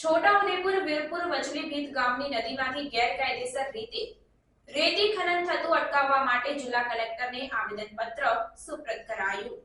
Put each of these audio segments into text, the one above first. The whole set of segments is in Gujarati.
છોટાઉદેપુર વીરપુર વચલીભીત ગામની નદીમાંથી ગેરકાયદેસર રીતે રેતી ખનન થતું અટકાવવા માટે જિલ્લા કલેક્ટરને આવેદનપત્ર સુપ્રત કરાયું.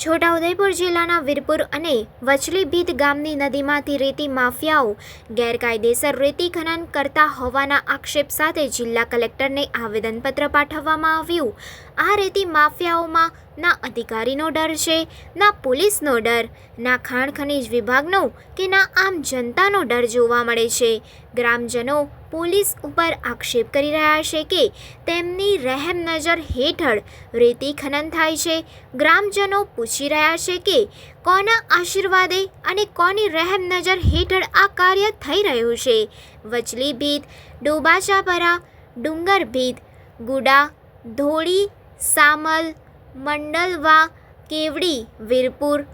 છોટાઉદેપુર જિલ્લાના વીરપુર અને વચલીભીત ગામની નદીમાંથી રેતી માફિયાઓ ગેરકાયદેસર રેતી ખનન કરતા હોવાના આક્ષેપ સાથે જિલ્લા કલેક્ટરને આવેદનપત્ર પાઠવવામાં આવ્યું. આ રેતી માફિયાઓમાં ના અધિકારીનો ડર છે, ના પોલીસનો ડર, ના ખાણ ખનીજ વિભાગનો કે ના આમ જનતાનો ડર જોવા મળે છે. ગ્રામજનો પોલીસ ઉપર આક્ષેપ કરી રહ્યા છે કે તેમની રહેમ નજર હેઠળ રેતી ખનન થાય છે. ગ્રામજનો પૂછી રહ્યા છે કે કોના આશીર્વાદે અને કોની રહેમ નજર હેઠળ આ કાર્ય થઈ રહ્યું છે. વચલી ભીત, ડોબાચાપરા, ડુંગર ભીત, ગુડા, ધોળી, સામલ, મંડલવા, કેવડી, વીરપુર,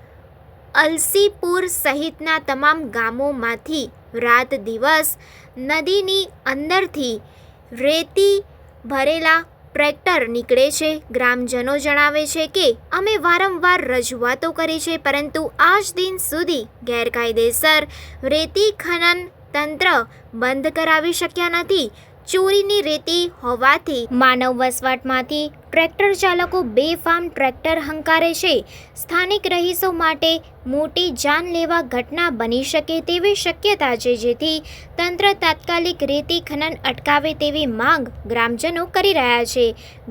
અલસીપુર સહિતના તમામ ગામોમાંથી રાત દિવસ નદીની અંદરથી રેતી ભરેલા ટ્રેક્ટર નીકળે છે. ગ્રામજનો જણાવે છે કે અમે વારંવાર રજૂઆતો કરી છે, પરંતુ આજ દિન સુધી ગેરકાયદેસર રેતી ખનન તંત્ર બંધ કરાવી શક્યા નથી. ચોરીની રેતી હોવાથી માનવ વસવાટમાંથી ટ્રેક્ટર ચાલકો બેફામ ટ્રેક્ટર હંકારે છે. સ્થાનિક રહીશો માટે મોટી જાનલેવા ઘટના બની શકે તેવી શક્યતા છે, જેથી તંત્ર તાત્કાલિક રેતી ખનન અટકાવે તેવી માંગ ગ્રામજનો કરી રહ્યા છે.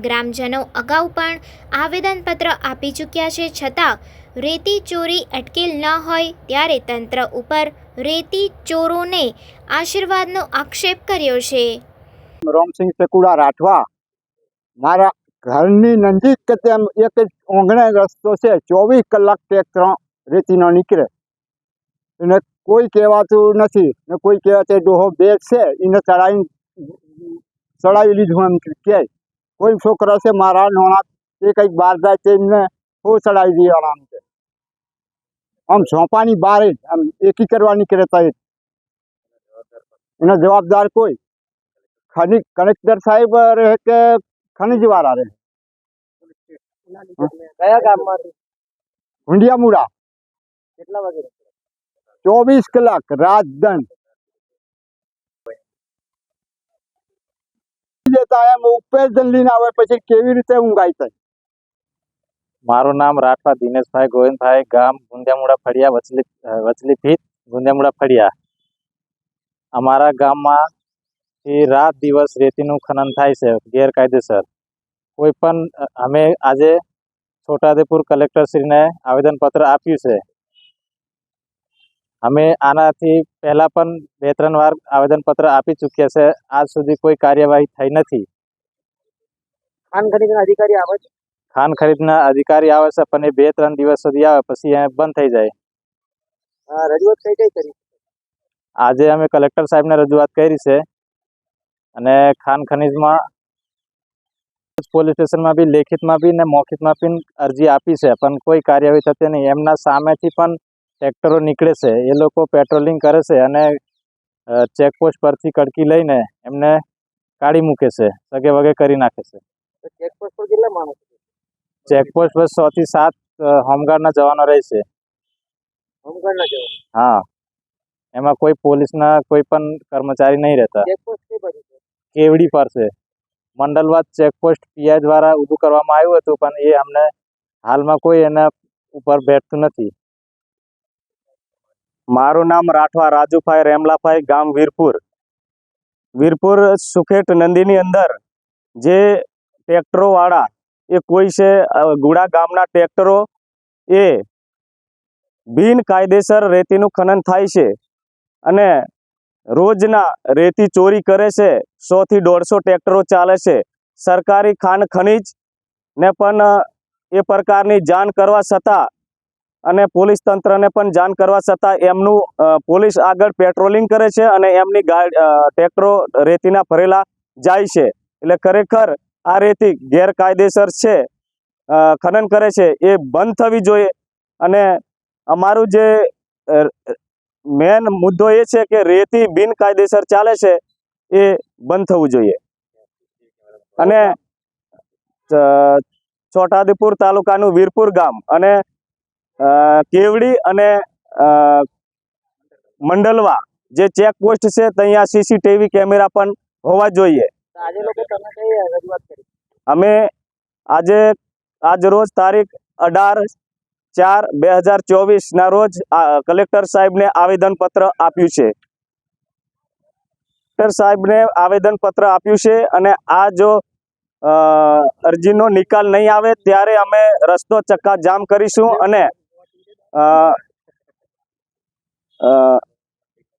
ગ્રામજનો અગાઉ પણ આવેદનપત્ર આપી ચૂક્યા છે, છતાં રેતી ચોરી અટકેલ ન હોય ત્યારે તંત્ર ઉપર રેતી ચોરોને આશીર્વાદનો આક્ષેપ કર્યો છે. રોમસિંહ સેકુડા રાઠવા, મારા ઘરની નજીક કે તેમ એક જ ઓંગણે રસ્તો છે, ચોવીસ કલાક ટ્રેક્ટર રેતીનો નીકળે. એને કોઈ કહેવાતું નથી ને કોઈ કહેવાતે ડોહો બેગ છે, એને ચડાવી ચડાવી લીધું એમ કહે કોઈ છોકરા છે, મારા નોણા એ કંઈક બહાર જાય તે એમને બહુ ચડાવી દેવાના આમ છે. આમ ઝોંપાની બહાર આમ એકી કરવા નીકળે તો. એનો જવાબદાર કોઈ. ખનિજ કલેક્ટર સાહેબ રહે કે ખનિજવાળા રહે? કયા ગામમાંથી હુંડિયામુડા કેટલા વાગે ચોવીસ કલાક રાત દન જતા એમ લઈને આવે પછી કેવી રીતે ઊંઘાઈ થાય મારું નામ રાઠવા દિનેશભાઈ ગોવિંદભાઈ ગામ ગુંદિયામુડા ફળિયા વચલી વચલી ભીત ગુંદિયામુડા ફળિયા. અમારા ગામમાં રાત દિવસ રેતીનું ખનન થાય છે ગેરકાયદેસર. કોઈ પણ અમે આજે છોટાદેપુર કલેક્ટરશ્રીને આવેદનપત્ર આપ્યું છે. અમે આનાથી પહેલાં પણ બે ત્રણ વાર આવેદનપત્ર આપી ચૂક્યા છે. આજ સુધી કોઈ કાર્યવાહી થઈ નથી. ખાન ખરીદના અધિકારી આવે છે? ખાન ખરીદના અધિકારી આવે છે પણ એ બે ત્રણ દિવસ સુધી આવે પછી એ બંધ થઈ જાય. રજૂઆત કઈ કઈ કરી? આજે અમે કલેક્ટર સાહેબને રજૂઆત કરી છે. અને ખાન ખનીજમાં પોલીસ સ્ટેશનમાં બી લેખિતમાં બી ને મૌખિતમાં બી અરજી આપી છે પણ કોઈ કાર્યવાહી થતી નહીં. એમના સામેથી પણ ટ્રેક્ટરો નીકળે છે. એ લોકો પેટ્રોલિંગ કરે છે અને ચેકપોસ્ટ પરથી કડકી લઈને એમને કાઢી મૂકે છે સગે વગે કરી નાખે છે. ચેકપોસ્ટ પર કેટલા માણસો ચેકપોસ્ટ પર સો થી સાત હોમગાર્ડના જવાનો રહે છે. હોમગાર્ડના જવાનો? હા. એમાં કોઈ પોલીસના કોઈ પણ કર્મચારી નહીં રહેતા. ચેકપોસ્ટ કેવડી પર છે. મંડલવાદ ચેકપોસ્ટ પીઆઈ દ્વારા ઊભું કરવામાં આવ્યું હતું, પણ એ અમને હાલમાં કોઈ એના ઉપર બેઠતું નથી. મારું નામ રાઠવા, રાજુભાઈ રેમલાભાઈ, ગામ વીરપુર. વીરપુર સુખેટ નંદીની અંદર જે ટ્રેક્ટરોવાળા, એ કોઈ છે ગુડા ગામના ટ્રેક્ટરો, એ બિનકાયદેસર રેતીનું ખનન થાય છે. અને રોજના રેતી ચોરી કરે છે, સોથી દોઢસો ટ્રેક્ટરો ચાલે છે. સરકારી ખાણ ખનીજ ને પણ, એ પ્રકારની જાણ કરવા છતાં અને પોલીસ તંત્રને પણ જાણ કરવા છતાં એમનું પોલીસ આગળ પેટ્રોલિંગ કરે છે અને એમની ગાડી ટ્રેક્ટરો રેતીના ભરેલા જાય છે. એટલે ખરેખર આ રેતી ગેરકાયદેસર છે ખનન કરે છે, એ બંધ થવી જોઈએ. અને અમારું જે મેન મુદ્દો એ છે કે રેતી બિનકાયદેસર ચાલે છે એ બંધ થવું જોઈએ. અને છોટાદીપુર તાલુકાનું વીરપુર ગામ અને કેવડી અને મંડલવા જે ચેકપોસ્ટ છે ત્યાં સીસીટીવી કેમેરા પણ હોવા જોઈએ. અમે આજે, આજ રોજ તારીખ અઢાર ચાર બે હજાર ચોવીસના રોજ કલેક્ટર સાહેબને આવેદનપત્ર આપ્યું છે. કલેક્ટર સાહેબને આવેદનપત્ર આપ્યું છે અને આ જો અરજીનો નિકાલ નહીં આવે ત્યારે અમે રસ્તો ચક્કા જામ કરીશું અને